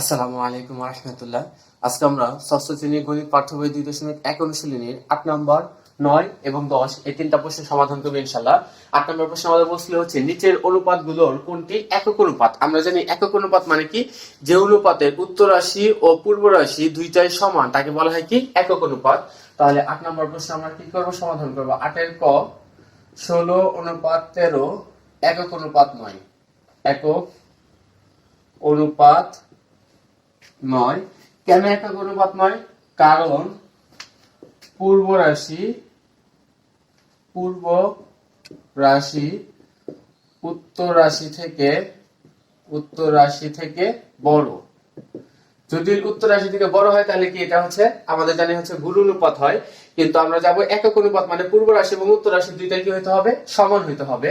আসসালামু আলাইকুম রহমতুল্লাহ। আজকে আমরা ষষ্ঠ শ্রেণির গণিত পাঠ্য বই দুই দশমিক এক অনুশীলনীর আট নম্বর, নয় এবং দশ এই তিনটা সমাধান করব ইনশাল্লাহ আট নম্বর প্রশ্ন আমাদের হচ্ছে নিচের কোনটি একক অনুপাত? আমরা জানি একক অনুপাত মানে কি? যে অনুপাতের উত্তর রাশি ও পূর্ব রাশি দুইটাই সমান, তাকে বলা হয় কি? একক অনুপাত। তাহলে আট নম্বর প্রশ্ন আমরা কি করব? সমাধান করব। আটের ক, ষোলো অনুপাত তেরো, একক অনুপাত নয়। একক অনুপাত নয়। কেন একক অনুপাত নয়? কারণ পূর্ব রাশি পূর্ব রাশি, উত্তর রাশি থেকে, উত্তর রাশি থেকে বড়। যদি উত্তর রাশি থেকে বড় হয়, তাহলে কি এটা হচ্ছে? আমাদের জানি হচ্ছে গুরু অনুপাত হয়। কিন্তু আমরা যাব একক অনুপাত মানে পূর্ব রাশি এবং উত্তর রাশি দুইটা কি হইতে হবে? সমান হইতে হবে।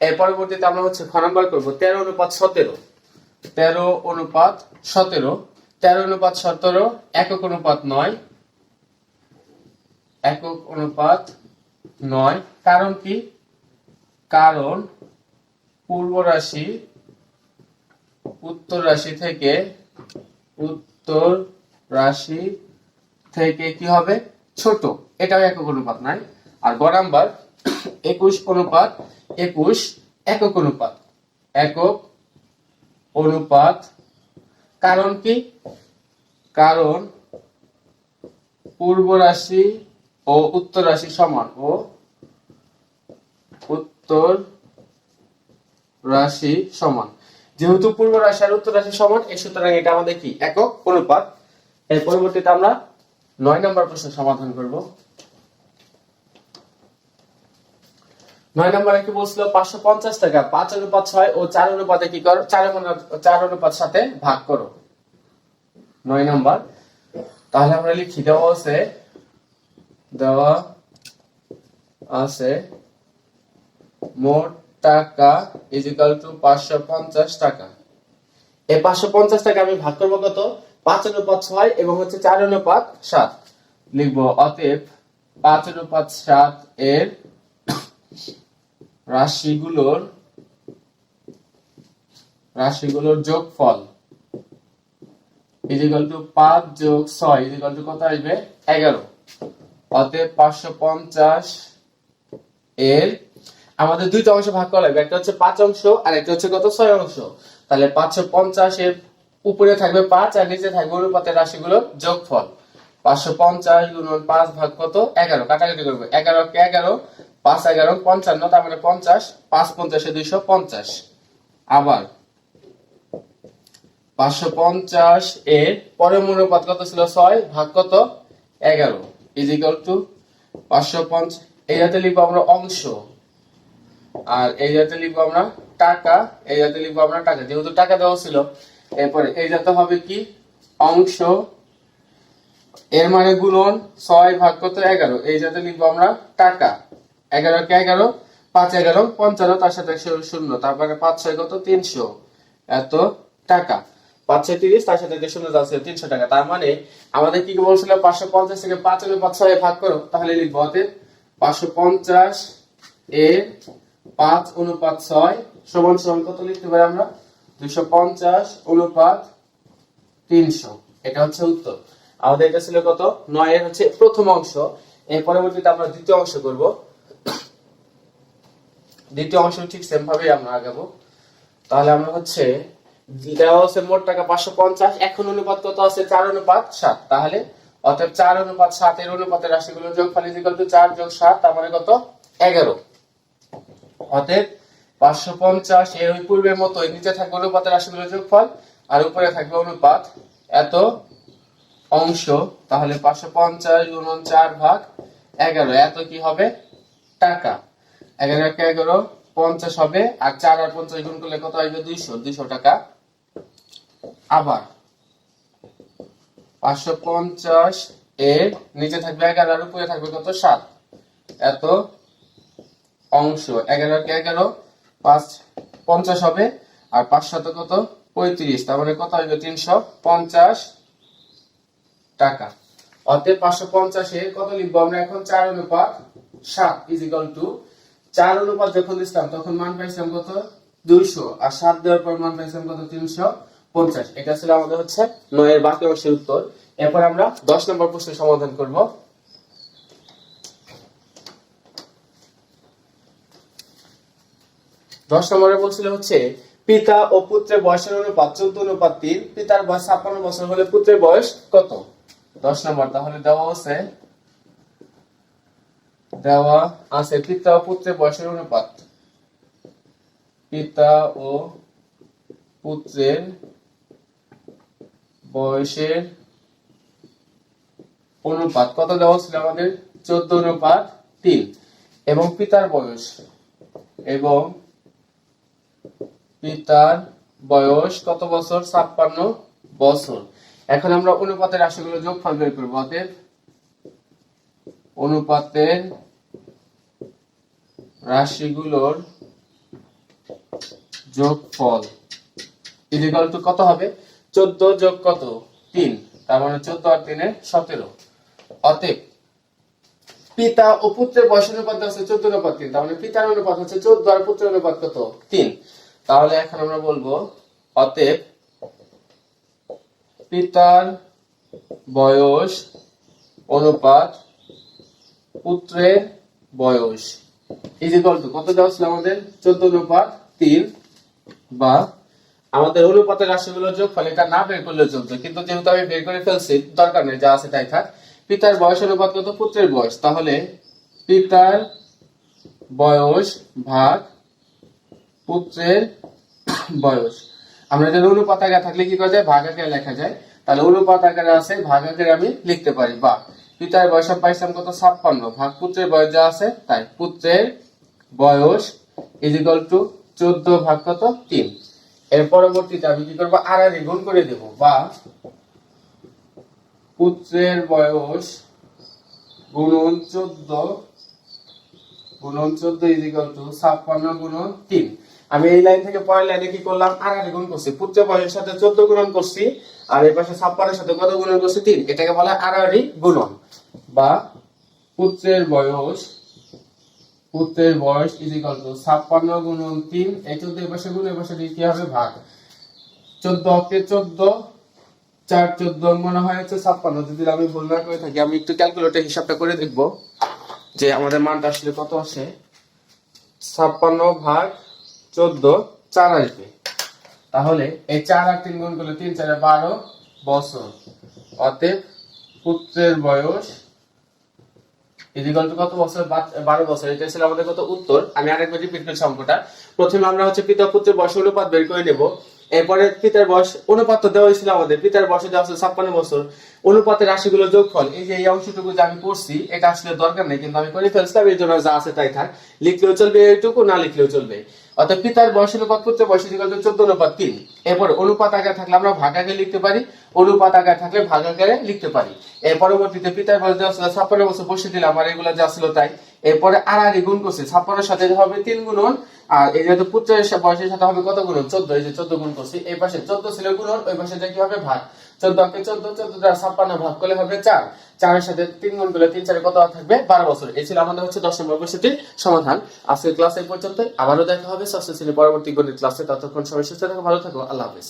এর পরবর্তীতে আমরা হচ্ছে খ নম্বর করব। তেরো অনুপাত সতেরো। তেরো অনুপাত সতেরো। তেরো অনুপাত সতেরো, একক অনুপাত নয়। একক অনুপাত নয়। কারণ কি? কারণ পূর্ব রাশি উত্তর রাশি থেকে উত্তর রাশি থেকে কি হবে? ছোট। এটাও একক অনুপাত নাই। আর গ নাম্বার, একুশ অনুপাত, একুশ একক অনুপাত। একক অনুপাত কারণ কি? কারণ পূর্ব রাশি ও উত্তর রাশি সমান ও উত্তর রাশি সমান। যেহেতু পূর্ব রাশি আর উত্তর রাশি সমান এই সুতরাং এটা আমাদের কি? একক অনুপাত। এর পরবর্তীতে আমরা নয় নম্বর প্রশ্ন সমাধান করব। নয় নম্বরে কি বলছিল পাঁচশো পঞ্চাশ টাকা, পাঁচ অনুপাত ছয় ও চার অনুপাতে কি করো? চার চার অনুপাত সাথে ভাগ করো। নয় নম্বর, তাহলে আমরা লিখি, দেওয়া আছে দেওয়া আছে, মোট টাকা ইজ ইকাল টু পাঁচশো পঞ্চাশ টাকা। এই পাঁচশো পঞ্চাশ টাকা আমি ভাগ করব কত? পাঁচ অনুপাত ছয় এবং হচ্ছে চার অনুপাত সাত। লিখব, অতএব পাঁচ অনুপাত সাত এর রাশিগুলোর রাশিগুলোর যোগফল ইজিক্যাল টু পাঁচ যোগ ছয় ইজিক্যাল টু কত আসবে? এগারো। অতএব পাঁচশো পঞ্চাশ এর আমাদের দুইটা অংশ ভাগ করা লাগবে, একটা হচ্ছে পাঁচ অংশ আর একটা হচ্ছে কত? ছয় অংশ। তাহলে পাঁচশো পঞ্চাশ এর উপরে থাকবে পাঁচ আর নিচে থাকবে অনুপাতের রাশিগুলোর যোগফল। পাঁচশো পঞ্চাশ গুণন পাঁচ ভাগ কত? এগারো। কাটাকাটি করবে। এগারো কে এগারো পাঁচ এগারো, পঞ্চান্ন, তার মানে পঞ্চাশ, পাঁচ পঞ্চাশে দুইশো পঞ্চাশ। আবার পাঁচশো পঞ্চাশ এর পরের অনুপাত কত ছিল? ছয় ভাগ কত? এগারো। ইজ ইকাল টু পাঁচশো পঞ্চাশ এই জাতে লিখব আমরা অংশ। আর এই জাতে লিখব আমরা টাকা। এই জাতে লিখব আমরা টাকা। যেহেতু টাকা দেওয়া ছিল, এরপরে এই জাতে হবে কি? অংশ। এর মানে গুণন ছয় ভাগ কত? এগারো। এই জাতে লিখব আমরা টাকা। এগারো কে এগারো? পাঁচ এগারো, পঞ্চান্ন, তার সাথে শূন্য। তারপরে পাঁচ ছয় কত? তিনশো। এত টাকা। পাঁচ ছয় তিরিশ, তার সাথে শূন্য যাচ্ছে তিনশো টাকা। তার মানে আমাদের কি বলছিল? পাঁচশো পঞ্চাশ থেকে পাঁচ অনুপাত ছয় ভাগ করো, তাহলে লিখব অতএব পাঁচশো পঞ্চাশ এর পাঁচ অনুপাত ছয় সমান সমান কত লিখতে পারি আমরা? দুইশো পঞ্চাশ অনুপাত তিনশো। এটা হচ্ছে উত্তর। আমাদের এটা ছিল কত? নয়ের হচ্ছে প্রথম অংশ। এর পরবর্তীতে আমরা দ্বিতীয় অংশ করব। দ্বিতীয় অংশ ঠিক সেম ভাবে আমরা আগাবো। তাহলে আমরা হচ্ছে দেওয়া হচ্ছে মোট টাকা পাঁচশো পঞ্চাশ, এখন অনুপাত কত আছে? চার অনুপাত সাত। তাহলে অর্থাৎ চার অনুপাত সাতের অনুপাতের রাশিগুলো যোগ ফল ইজিকাল টু চার যোগ সাত, তার মানে কত? এগারো। অতএব পাঁচশো পঞ্চাশ, এর ওই পূর্বের মতো নিচে থাকবে অনুপাতের রাশিগুলো যোগফল, আর উপরে থাকবে অনুপাত এত অংশ। তাহলে পাঁচশো পঞ্চাশ গুণন চার ভাগ এগারো, এত কি হবে? টাকা। এগারো একে এগারো পঞ্চাশ হবে, আর চার আর পঞ্চাশ গুণ করলে কত আসবে? দুইশো দুইশো টাকা। আবার পাঁচশো পঞ্চাশ এর নিচে থাকবে এগারো, আর উপরে থাকবে কত? সাত। এত অংশ, এগারো কে এগারো পাঁচ পঞ্চাশ হবে, আর পাঁচ শত কত? পঁয়ত্রিশ। তার মানে কত আসবে? তিনশো পঞ্চাশ টাকা। অতএব পাঁচশো পঞ্চাশে কত লিখব আমরা? এখন চার অনুপাত সাত ইজিক্যাল টু চার অনুপাত যখন দিতাম তখন মান পাইছিলাম কত? দুইশো। আর সাত দেওয়ার পর মান পাইছিলাম কত? তিনশো পঞ্চাশ। এটা ছিল আমাদের হচ্ছে নয়ের বাকি অংশের উত্তর। এরপর আমরা দশ নম্বর প্রশ্নের সমাধান করব। দশ নম্বরে বলছিল হচ্ছে, পিতা ও পুত্রের বয়সের অনুপাত, চোদ্দ অনুপাত তিন। পিতার বয়স ছাপ্পান্ন বছর হলে পুত্রের বয়স কত? দশ নম্বর, তাহলে দেওয়া আছে দেওয়া আছে পিতা ও পুত্রের বয়সের অনুপাত। পিতা ও পুত্রের বয়সের অনুপাত। কত দেওয়া ছিল আমাদের? চোদ্দ অনুপাত তিন। এবং পিতার বয়স। এবং পিতার বয়স কত বছর? ছাপ্পান্ন বছর। এখন আমরা অনুপাতের রাশিগুলো যোগফল বের করব। অতএব অনুপাতের রাশিগুলোর যোগফল। ইজিকাল টু কত হবে? চোদ্দ যোগ কত? তিন। তার মানে চোদ্দ আর তিনে সতেরো। অতএব পিতা ও পুত্রের বয়স অনুপাত হচ্ছে চোদ্দ অনুপাত তিন। তার মানে পিতার অনুপাত হচ্ছে চোদ্দ আর পুত্রের অনুপাত কত? তিন। তাহলে এখন আমরা বলব, অতএব পিতার বয়স অনুপাত পুত্রের বয়স। কত দেওয়া ছিল আমাদের? চোদ্দ অনুপাত বা আমাদের অনুপাতের রাশিগুলোর এটা না বের করলে চলতো। কিন্তু যেহেতু আমি বের করে ফেলছি, দরকার নেই, যা আছে তাই থাক। পিতার বয়স অনুপাত কত? পুত্রের বয়স। তাহলে পিতার বয়স ভাগ পুত্রের বয়স। আমরা যদি অনুপাত আগে থাকলে কি করা যায়? ভাগ আকারে লেখা যায়। তাহলে অনুপাত আকারে আছে, ভাগ আকারে আমি লিখতে পারি, বা পিতার বয়স পাইছিলাম কত? ছাপ্পান্ন। ভাগ পুত্রের বয়স যা আছে, তাই পুত্রের বয়স ইজিকাল টু চোদ্দ ভাগ কত? তিন। এর পরবর্তীতে আমি কি করব? আড়াআড়ি গুণ করে দেব, বা পুত্রের বয়স গুণন চোদ্দ গুণন চোদ্দ ইজিকাল টু ছাপ্পান্ন গুণন তিন। আমি এই লাইন থেকে পরের লাইনে কি করলাম? আড়াআড়ি গুণ করছি। পুত্রের বয়সের সাথে চোদ্দ গুণন করছি, আর এই পাশে ছাপ্পান্নের সাথে কত গুণন করছি? তিন। এটাকে বলা আড়াআড়ি গুণন। বা পুত্রের বয়স পুত্রের বয়স ইজিকাল টু ছাপ্পান্ন গুণন তিন, এই চোদ্দ, এই পাশে গুণ, এই পাশে দিয়ে কি হবে? ভাগ। চোদ্দ অকে চোদ্দ, চার চোদ্দ মনে হয় হচ্ছে ছাপ্পান্ন। যদি আমি ভুল না করে থাকি, আমি একটু ক্যালকুলেটর হিসাবটা করে দেখব যে আমাদের মানটা আসলে কত আসে ছাপ্পান্ন ভাগ চোদ্দ, চার আসবে। তাহলে এই চার আর তিন গুণ করলে তিন, চারে বারো বছর। অতএব পুত্রের বয়স ইজিকাল টু কত বছর? বারো বছর। এটা ছিল আমাদের কত উত্তর। আমি প্রথমে আমরা হচ্ছে পিতা পুত্রের বয়স অনুপাত বের করে নেব। এরপরে পিতার বয়স অনুপাত তো দেওয়া হয়েছিল আমাদের। পিতার বয়স দেওয়া ছাপ্পান্ন বছর। অনুপাতের রাশিগুলো যোগফল। এই যে এই অংশটুকু যে আমি করছি এটা আসলে দরকার নেই, কিন্তু আমি করে ফেলছিলাম, এই জন্য যা আছে তাই থাক। লিখলেও চলবে, এইটুকু না লিখলেও চলবে। অর্থাৎ পিতার বয়স অনুপাত, পুত্রের বয়স চোদ্দ অনুপাত তিন। এরপর অনুপাত আকার থাকলে আমরা ভাগ লিখতে পারি, অনুপাত আকার থাকলে ভাগ লিখতে পারি। এর পরবর্তীতে পিতার বয়স দেওয়া ছিল ছাপ্পান্ন বছর বসে দিলাম, আর এগুলো যা ছিল তাই। এরপরে আর আর গুণ করছে, ছাপ্পান্নের সাথে হবে তিন গুণন, আর এই যেহেতু পুত্রের বয়সের সাথে হবে কত গুণন? চোদ্দ, এই যে চোদ্দ গুণ করছি, এই পাশে চোদ্দ ছিল গুণন, ওই পাশে যে কি হবে? ভাগ। চোদ্দ কে চোদ্দ চোদ্দ দ্বারা ছাপ্পান্ন ভাগ করলে হবে চার। চারের সাথে তিন গুণ করলে তিন, চারে কত থাকবে? বারো বছর। এই ছিল আমাদের হচ্ছে দশ নম্বর সমাধান। আজকের ক্লাস এই পর্যন্ত আবারও দেখা হবে ষষ্ঠ শ্রেণির পরবর্তী গণিত ক্লাসে ততক্ষণ সবাই সুস্থ থাকো, ভালো থাকো। আল্লাহ হাফিজ।